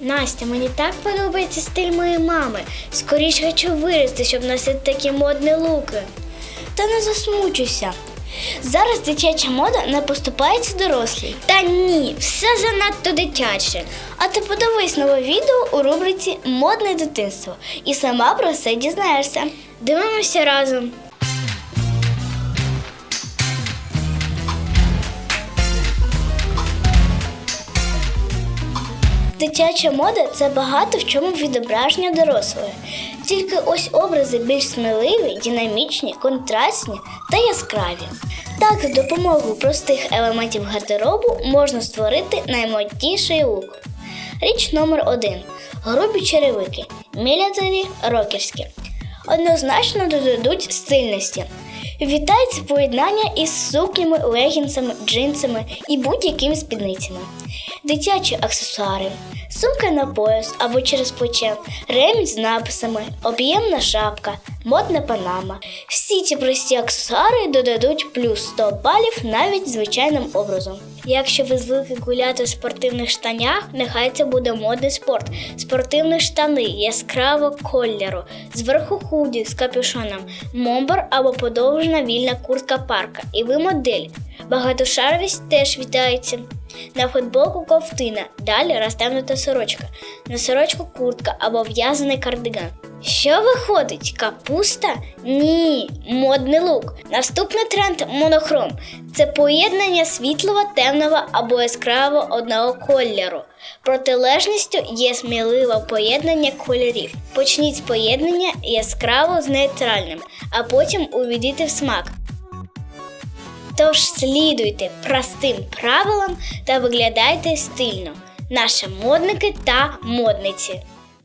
Настя, мені так подобається стиль моєї мами. Скоріше хочу вирости, щоб носити такі модні луки. Та не засмучуйся. Зараз дитяча мода не поступається дорослій. Та ні, все занадто дитяче. А ти подивись нове відео у рубриці Модне дитинство і сама про це дізнаєшся. Дивимося разом. Дитяча мода це багато в чому відображення дорослої. Тільки ось образи більш сміливі, динамічні, контрастні та яскраві. Так, за допомогою простих елементів гардеробу можна створити наймодніший лук. Річ номер один: грубі черевики, мілітарі рокерські. Однозначно додадуть стильності. Вітається поєднання із сукнями, легінсами, джинсами і будь-якими спідницями. Дитячі аксесуари, сумка на пояс або через плече, ремінь з написами, об'ємна шапка, модна панама. Всі ці прості аксесуари додадуть плюс 100 балів навіть звичайним образом. Якщо ви звикли гуляти в спортивних штанях, нехай це буде модний спорт. Спортивні штани яскравого кольору, зверху худі з капюшоном, момбар або подовжена вільна куртка парка. І ви модель. Багатошаровість теж вітається. На футболку ковтина, далі розтягнута сорочка, на сорочку куртка або в'язаний кардиган. Що виходить? Капуста? Ні, модний лук. Наступний тренд монохром. Це поєднання світлого, темного або яскравого одного кольору. Протилежністю є сміливе поєднання кольорів. Почніть з поєднання яскраво з нейтральним, а потім увійдіть в смак. Тож слідуйте простим правилам та виглядайте стильно. Наші модники та модниці.